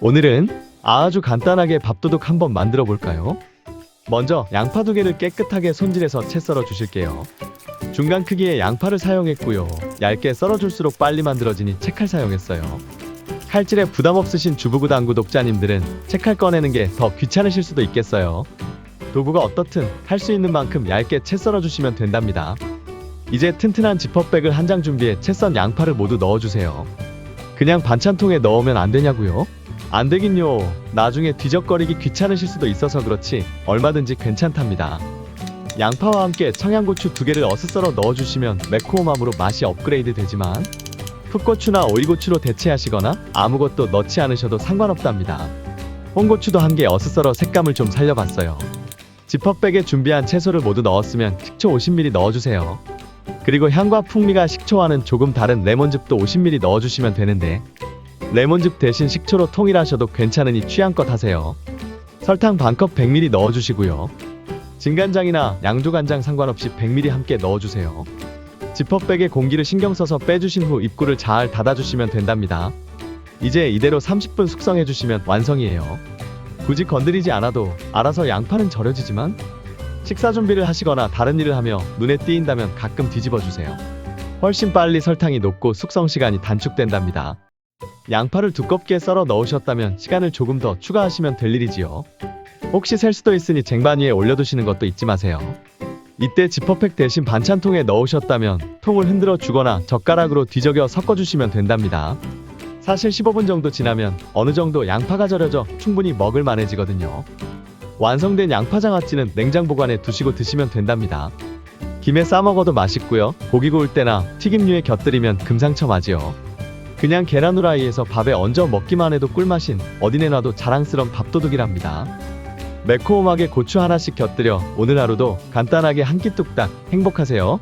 오늘은 아주 간단하게 밥도둑 한번 만들어 볼까요? 먼저 양파 두 개를 깨끗하게 손질해서 채 썰어 주실게요. 중간 크기의 양파를 사용했고요. 얇게 썰어줄수록 빨리 만들어지니 채칼 사용했어요. 칼질에 부담 없으신 주부구당 구독자님들은 채칼 꺼내는 게 더 귀찮으실 수도 있겠어요. 도구가 어떻든 할 수 있는 만큼 얇게 채 썰어 주시면 된답니다. 이제 튼튼한 지퍼백을 한 장 준비해 채 썬 양파를 모두 넣어주세요. 그냥 반찬통에 넣으면 안 되냐고요? 안 되긴요. 나중에 뒤적거리기 귀찮으실 수도 있어서 그렇지 얼마든지 괜찮답니다. 양파와 함께 청양고추 두 개를 어슷 썰어 넣어주시면 매콤함으로 맛이 업그레이드 되지만 풋고추나 오이고추로 대체하시거나 아무것도 넣지 않으셔도 상관없답니다. 홍고추도 한 개 어슷 썰어 색감을 좀 살려봤어요. 지퍼백에 준비한 채소를 모두 넣었으면 식초 50ml 넣어주세요. 그리고 향과 풍미가 식초와는 조금 다른 레몬즙도 50ml 넣어주시면 되는데 레몬즙 대신 식초로 통일하셔도 괜찮으니 취향껏 하세요. 설탕 반컵 100ml 넣어주시고요. 진간장이나 양조간장 상관없이 100ml 함께 넣어주세요. 지퍼백에 공기를 신경 써서 빼주신 후 입구를 잘 닫아주시면 된답니다. 이제 이대로 30분 숙성해주시면 완성이에요. 굳이 건드리지 않아도 알아서 양파는 절여지지만 식사 준비를 하시거나 다른 일을 하며 눈에 띄인다면 가끔 뒤집어 주세요. 훨씬 빨리 설탕이 녹고 숙성 시간이 단축된답니다. 양파를 두껍게 썰어 넣으셨다면 시간을 조금 더 추가하시면 될 일이지요. 혹시 셀 수도 있으니 쟁반 위에 올려두시는 것도 잊지 마세요. 이때 지퍼팩 대신 반찬통에 넣으셨다면 통을 흔들어 주거나 젓가락으로 뒤적여 섞어주시면 된답니다. 사실 15분 정도 지나면 어느 정도 양파가 절여져 충분히 먹을 만해지거든요. 완성된 양파 장아찌는 냉장 보관해 두시고 드시면 된답니다. 김에 싸 먹어도 맛있고요. 고기 구울 때나 튀김류에 곁들이면 금상첨화지요. 그냥 계란 후라이에서 밥에 얹어 먹기만 해도 꿀맛인 어디 내놔도 자랑스런 밥도둑이랍니다. 매콤하게 고추 하나씩 곁들여 오늘 하루도 간단하게 한 끼 뚝딱 행복하세요.